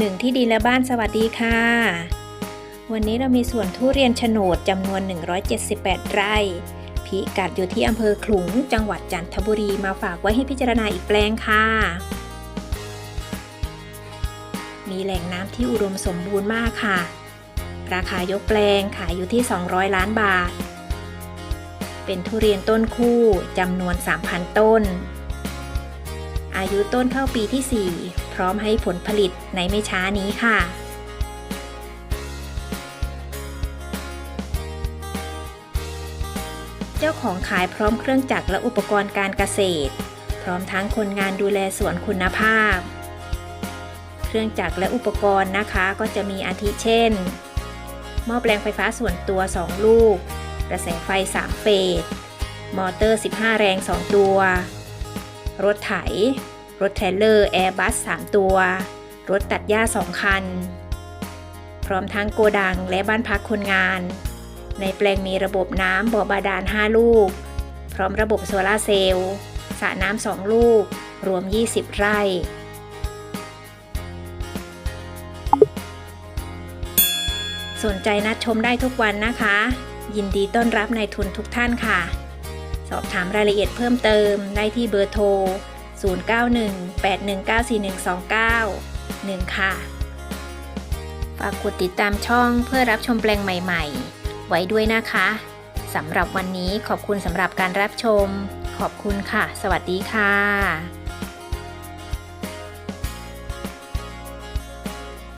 หนึ่งที่ดินและบ้านสวัสดีค่ะ วันนี้เรามีสวนทุเรียนโฉนดจำนวน 178 ไร่ พิกัดอยู่ที่อำเภอขลุง จังหวัดจันทบุรีมาฝากไว้ให้พิจารณาอีกแปลงค่ะ มีแหล่งน้ำที่อุดมสมบูรณ์มากค่ะ ราคายกแปลงขายอยู่ที่ 200 ล้านบาท เป็นทุเรียนต้นคู่จำนวน 3,000 ต้น อายุต้นเข้าปีที่ 4 พร้อมให้ผลผลิตในไม่ช้านี้ค่ะเจ้าของขายพร้อมเครื่องจักรและอุปกรณ์การเกษตร พร้อมทั้งคนงานดูแลสวนคุณภาพ เครื่องจักรและอุปกรณ์นะคะก็จะมีอาทิเช่น หม้อแปลงไฟฟ้าส่วนตัว 2 ลูก กระแสไฟ 3 เฟส มอเตอร์ 15 แรง 2 ตัว รถไถ รถเทรลเลอร์แอร์บัส 3 ตัว รถตัดหญ้า 2 คัน พร้อมทั้งโกดังและบ้านพักคนงาน ในแปลงมีระบบน้ำบ่อบาดาล 5 ลูก พร้อมระบบโซลาร์เซลล์สระน้ำ 2 ลูก รวม 20 ไร่สนใจนัดชมได้ทุกวันนะคะ ยินดีต้อนรับนายทุนทุกท่านค่ะ สอบถามรายละเอียดเพิ่มเติมได้ที่เบอร์โทร 0918194129 1ค่ะ ฝากกดติดตามช่องเพื่อรับชมแปลงใหม่ๆ ไว้ด้วยนะคะสำหรับวันนี้ขอบคุณสำหรับการรับชม ขอบคุณค่ะ สวัสดีค่ะ